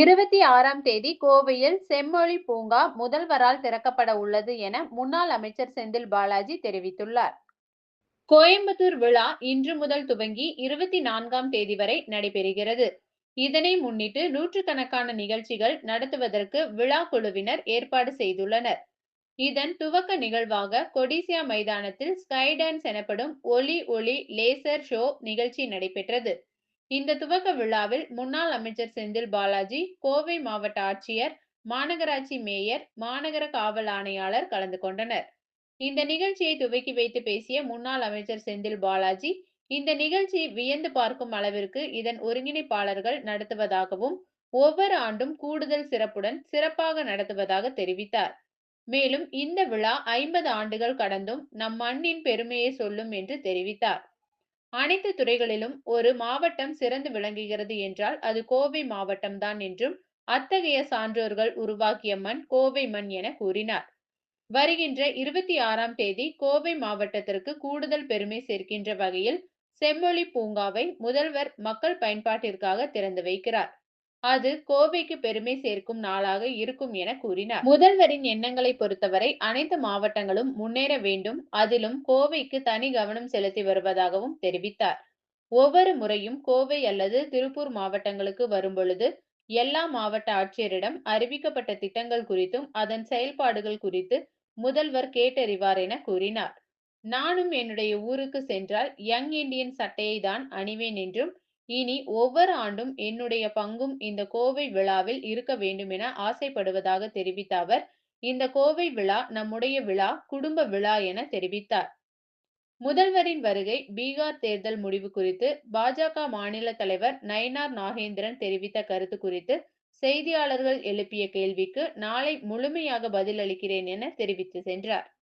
இருபத்தி ஆறாம் தேதி கோவையில் செம்மொழி பூங்கா முதல்வரால் திறக்கப்பட உள்ளது என முன்னாள் அமைச்சர் செந்தில் பாலாஜி தெரிவித்துள்ளார். கோயம்புத்தூர் விழா இன்று முதல் துவங்கி இருபத்தி நான்காம் தேதி வரை நடைபெறுகிறது. இதனை முன்னிட்டு நூற்றுக்கணக்கான நிகழ்ச்சிகள் நடத்துவதற்கு விழா குழுவினர் ஏற்பாடு செய்துள்ளனர். இதன் துவக்க நிகழ்வாக கொடிசியா மைதானத்தில் ஸ்கை டான்ஸ் எனப்படும் ஒலி ஒளி லேசர் ஷோ நிகழ்ச்சி நடைபெற்றது. இந்த துவக்க விழாவில் முன்னாள் அமைச்சர் செந்தில் பாலாஜி கோவை மாவட்ட ஆட்சியர் மாநகராட்சி மேயர் மாநகர காவல் ஆணையாளர் கலந்து கொண்டனர். இந்த நிகழ்ச்சியை துவக்கி வைத்து பேசிய முன்னாள் அமைச்சர் செந்தில் பாலாஜி இந்த நிகழ்ச்சி வியந்து பார்க்கும் அளவிற்கு இதன் ஒருங்கிணைப்பாளர்கள் நடத்துவதாகவும் ஒவ்வொரு ஆண்டும் கூடுதல் சிறப்புடன் சிறப்பாக நடத்துவதாக தெரிவித்தார். மேலும் இந்த விழா ஐம்பது ஆண்டுகள் கடந்தும் நம் மண்ணின் பெருமையை சொல்லும் என்று தெரிவித்தார். அனைத்து துறைகளிலும் ஒரு மாவட்டம் சிறந்து விளங்குகிறது என்றால் அது கோவை மாவட்டம்தான் என்றும் அத்தகைய சான்றோர்கள் உருவாக்கிய மண் கோவை மண் என கூறினார். வருகின்ற இருபத்தி ஆறாம் தேதி கோவை மாவட்டத்திற்கு கூடுதல் பெருமை சேர்க்கின்ற வகையில் செம்மொழி பூங்காவை முதல்வர் மக்கள் பயன்பாட்டிற்காக திறந்து வைக்கிறார். அது கோவைக்கு பெருமை சேர்க்கும் நாளாக இருக்கும் என கூறினார். முதல்வரின் எண்ணங்களை பொறுத்தவரை அனைத்து மாவட்டங்களும் முன்னேற வேண்டும். அதிலும் கோவைக்கு தனி கவனம் செலுத்தி வருவதாகவும் தெரிவித்தார். ஒவ்வொரு முறையும் கோவை அல்லது திருப்பூர் மாவட்டங்களுக்கு வரும்பொழுது எல்லா மாவட்ட ஆட்சியரிடம் அறிவிக்கப்பட்ட திட்டங்கள் குறித்தும் அதன் செயல்பாடுகள் குறித்து முதல்வர் கேட்டறிவார் என கூறினார். நானும் என்னுடைய ஊருக்கு சென்றால் யங் இந்தியன் சட்டையை தான் அணிவேன் என்றும் இனி ஒவ்வொரு ஆண்டும் என்னுடைய பங்கும் இந்த கோவை விழாவில் இருக்க வேண்டும் என ஆசைப்படுவதாக தெரிவித்த அவர் இந்த கோவை விழா நம்முடைய விழா குடும்ப விழா என தெரிவித்தார். முதல்வரின் வருகை பீகார் தேர்தல் முடிவு குறித்து பாஜக மாநில தலைவர் நயினார் நாகேந்திரன் தெரிவித்த கருத்து குறித்து செய்தியாளர்கள் எழுப்பிய கேள்விக்கு நாளை முழுமையாக பதிலளிக்கிறேன் என தெரிவித்து சென்றார்.